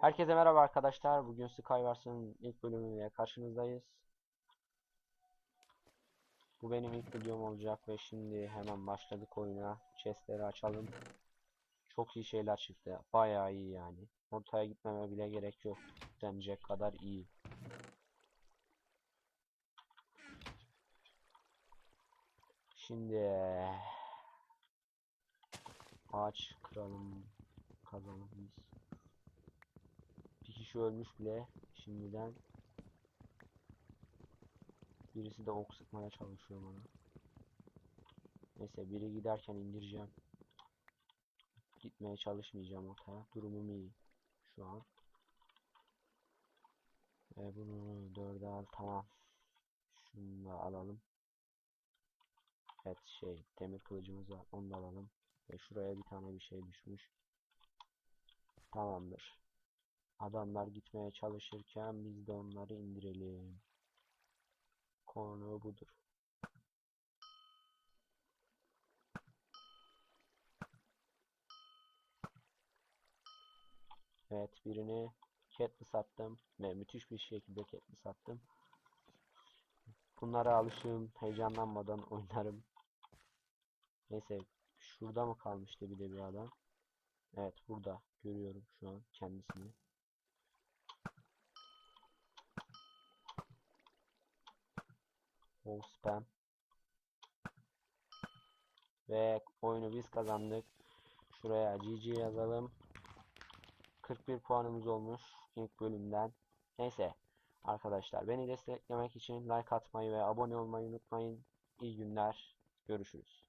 Herkese merhaba arkadaşlar. Bugün Skywars'ın ilk bölümüyle karşınızdayız. Bu benim ilk videom olacak ve şimdi hemen başladık oyuna. Chestleri açalım. Çok iyi şeyler çıktı. Bayağı iyi yani. Ortaya gitmeme bile gerek yok. Denecek kadar iyi. Şimdi ağaç kıralım, kazalım biz. Kişi ölmüş bile şimdiden. Birisi de ok sıkmaya çalışıyor bana. Neyse biri giderken indireceğim. Gitmeye çalışmayacağım ortaya. Durumum iyi şu an. Ve bunu dörde al tamam. Şunu da alalım. Evet şey demir kılıcımız var onu da alalım. Ve şuraya bir tane bir şey düşmüş. Tamamdır. Adamlar gitmeye çalışırken biz de onları indirelim. Konu budur. Evet birini Katniss sattım ve müthiş bir şekilde Katniss sattım. Bunlara alışığım. Heyecanlanmadan oynarım. Neyse şurada mı kalmıştı bir de bir adam? Evet burada görüyorum şu an kendisini. Wall spam. Ve oyunu biz kazandık. Şuraya GG yazalım. 41 puanımız olmuş ilk bölümden. Neyse arkadaşlar beni desteklemek için like atmayı ve abone olmayı unutmayın. İyi günler. Görüşürüz.